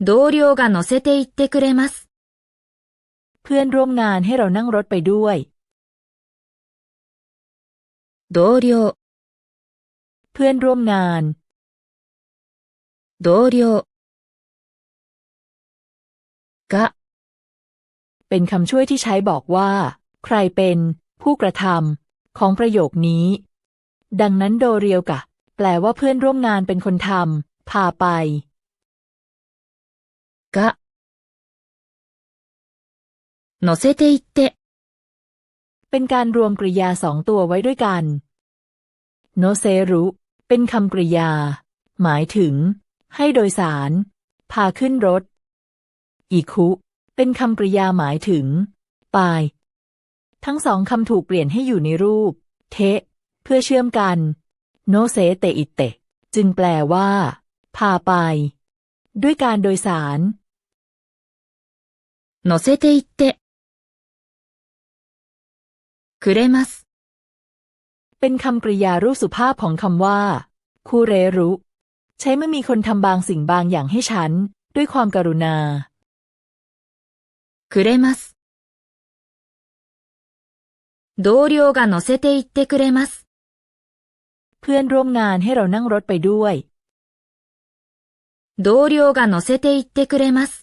同僚が乗せて行ってくれます。 เพื่อนร่วมงานให้เรานั่งรถไปด้วย 同僚、 เพื่อนร่วมงาน 同僚。が、 เป็นคำช่วยที่ใช้บอกว่า ใครเป็นผู้กระทำของประโยคนี้ ดังนั้นโดเรียวกะ แปลว่าเพื่อนร่วมงานเป็นคนทำพาไป が、乗せて行って、 เป็นการรวมกริยาสองตัวไว้ด้วยกัน โนเซรุ เป็นคำกริยา หมายถึง ให้โดยสาร พาขึ้นรถ อิคุ เป็นคำกริยาหมายถึง ไป ทั้งสองคำถูกเปลี่ยนให้อยู่ในรูป เทะ เพื่อเชื่อมกัน โนเซเตอิเตะ จึงแปลว่า พาไป ด้วยการโดยสาร 乗せて行って、くれます。 เป็นคำกริยารูปสุภาพของคำว่า คูเรรุ ใช้เมื่อมีคนทำบางสิ่งบางอย่างให้ฉัน ด้วยความกรุณา くれます。同僚が乗せて行ってくれます。 เพื่อนร่วมงานให้เรานั่งรถไปด้วย 同僚が乗せて行ってくれます。